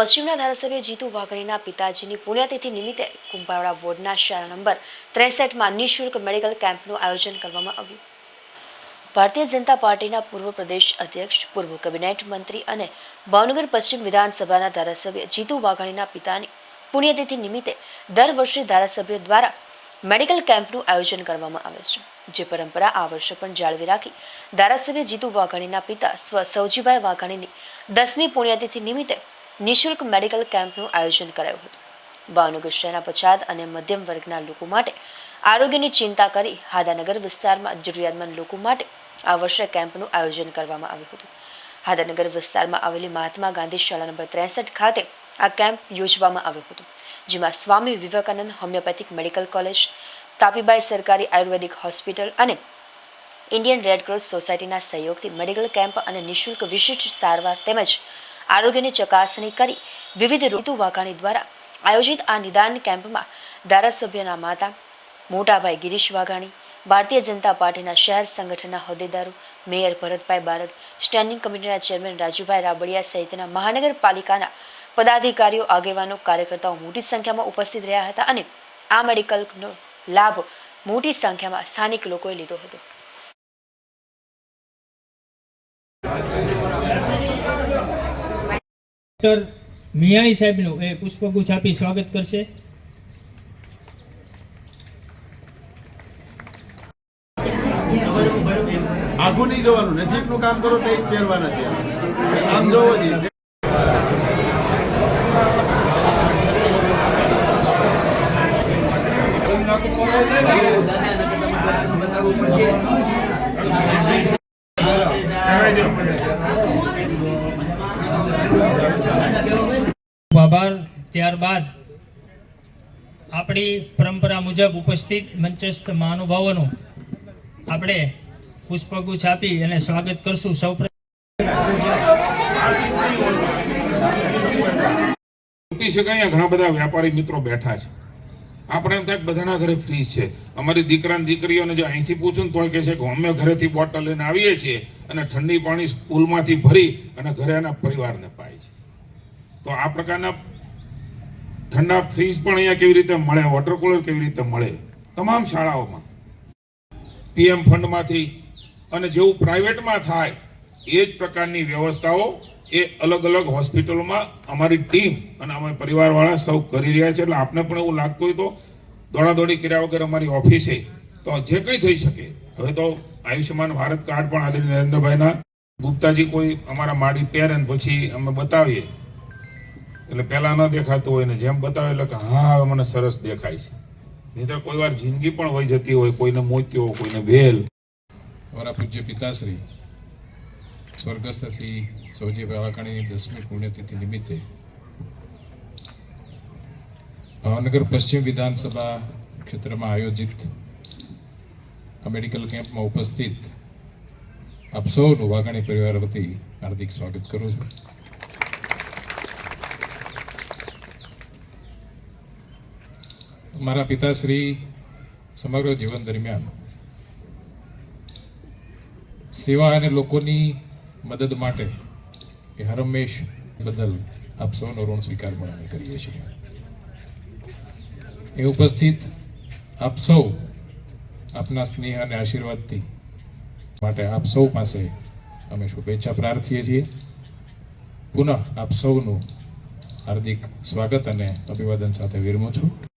પશ્ચિમના ધારાસભ્ય જીતુ વાઘણીના પિતાજીની પુણ્યતિથિ નિમિત્તે કુંભારવાડા વોર્ડના શાળા નંબર ત્રેસઠમાં નિઃશુલ્ક મેડિકલ કેમ્પનું આયોજન કરવામાં આવ્યું. ભારતીય જનતા પાર્ટીના પૂર્વ પ્રદેશ અધ્યક્ષ, પૂર્વ કેબિનેટ મંત્રી અને ભાવનગર પશ્ચિમ વિધાનસભાના ધારાસભ્ય જીતુ વાઘાણીના પિતાની પુણ્યતિથિ નિમિત્તે દર વર્ષે ધારાસભ્ય દ્વારા મેડિકલ કેમ્પનું આયોજન કરવામાં આવે છે. જે પરંપરા આ વર્ષે પણ જાળવી રાખી ધારાસભ્ય જીતુ વાઘાણીના પિતા સ્વ સૌજીભાઈ વાઘાણીની દસમી પુણ્યતિથિ નિમિત્તે નિઃશુલ્ક મેડિકલ કેમ્પનું આયોજન કરાયું હતું. ભાવનગર શહેરના પછાત અને મધ્યમ વર્ગના લોકો માટે આરોગ્યની ચિંતા કરી હાદાનગર વિસ્તારમાં જરૂરિયાતમંદ લોકો માટે આ વર્ષે કેમ્પનું આયોજન કરવામાં આવ્યું હતું. હાદાનગર વિસ્તારમાં આવેલી મહાત્મા ગાંધી શાળા નંબર ત્રેસઠ ખાતે આ કેમ્પ યોજવામાં આવ્યો હતો, જેમાં Swami Vivekananda homeopathic medical college, Tapibai સરકારી આયુર્વેદિક હોસ્પિટલ અને ઇન્ડિયન રેડ ક્રોસ સોસાયટીના સહયોગથી મેડિકલ કેમ્પ અને નિઃશુલ્ક વિશિષ્ટ સારવાર તેમજ આરોગ્યની ચકાસણી કરી વિવિધ ઋતુ વાઘાણી દ્વારા આયોજિત આ નિદાન કેમ્પમાં ધારાસભ્યના માતા, મોટાભાઈ ગિરીશ વાઘાણી, ભારતીય જનતા પાર્ટીના શહેર સંગઠનના હોદ્દેદારો, મેયર ભરતભાઈ બારડ સ્ટેન્ડિંગ કમિટીના ચેરમેન રાજુભાઈ રાબડિયા સહિતના મહાનગરપાલિકાના પદાધિકારીઓ, આગેવાનો, કાર્યકર્તાઓ મોટી સંખ્યામાં ઉપસ્થિત રહ્યા હતા અને આ મેડિકલનો લાભ મોટી સંખ્યામાં સ્થાનિક લોકોએ લીધો હતો. ડોક્ટર મિયાણી સાહેબનું, એ પુષ્પગુચ્છ આપી સ્વાગત કરશે. આઘું નહીં જવાનું, નજીકનું કામ કરો તો જ પહેરવાના છે. આમ જોવો જોઈએ આભાર ત્યારબાદ આપણી પરંપરા મુજબ ઉપસ્થિત મંચસ્થ મહાનુભાવોનું આપણે પુષ્પગુચ્છ આપી અને સ્વાગત કરશું સૌ મૂકી શકાય ઘણા બધા વ્યાપારી મિત્રો બેઠા છે. આપણે એમ થાય બધાના ઘરે ફ્રીજ છે. અમારી દીકરાને દીકરીઓને જો અહીંથી પૂછું ને તોય કહે છે કે અમે ઘરેથી બોટલ લઈને આવીએ છીએ અને ઠંડી પાણી સ્કૂલમાંથી ભરી અને ઘરે એના પરિવારને પાય છે. તો આ પ્રકારના ઠંડા ફ્રીજ પણ અહીંયા કેવી રીતે મળે વોટર કુલર કેવી રીતે મળે, તમામ શાળાઓમાં. પીએમ ફંડમાંથી અને જેવું પ્રાઇવેટમાં થાય, એ જ પ્રકારની વ્યવસ્થાઓ એ અલગ અલગ હોસ્પિટલોમાં અમારી ટીમ અને અમે પરિવારવાળા સૌ કરી રહ્યા છે એટલે આપને પણ એવું લાગતું હોય તો દોડાદોડી કર્યા વગર અમારી ઓફિસે તો જે કંઈ થઈ શકે. હવે તો આયુષ્યમાન ભારત કાર્ડ પણ આદરણીય નરેન્દ્રભાઈના ગુપ્તાજી કોઈ અમારા માડી પહેરે અને પછી અમે બતાવીએ. એટલે પહેલા ન દેખાતું હોય ને જેમ બતાવે એટલે કે, હા, હવે મને સરસ દેખાય છે. નહીંતર કોઈ વાર જિંદગી પણ વહી જતી હોય, કોઈને મોત્યો, કોઈને વેલ. અમારા પૂજ્ય પિતાશ્રી, સ્વર્ગસ્થ શ્રી સૌજીભાઈ વાઘાણીની દસમી પુણ્યતિથિ નિમિત્તે ભાવનગર પશ્ચિમ વિધાનસભા ક્ષેત્રમાં આયોજિત આ મેડિકલ કેમ્પમાં ઉપસ્થિત આપ સૌનું વાઘાણી પરિવાર વતી હાર્દિક સ્વાગત કરું છું. મારા પિતાશ્રી સમગ્ર જીવન દરમિયાન સેવા અને લોકોની મદદ માટે એ હરમેશ બદલ આપ સૌનો ઋણ સ્વીકાર પણ અમે કરીએ છીએ. એ ઉપસ્થિત આપ સૌ આપના સ્નેહ અને આશીર્વાદથી માટે આપ સૌ પાસે અમે શુભેચ્છા પ્રાર્થીએ છીએ. પુનઃ આપ સૌનું હાર્દિક સ્વાગત અને અભિવાદન સાથે વિરમું છું.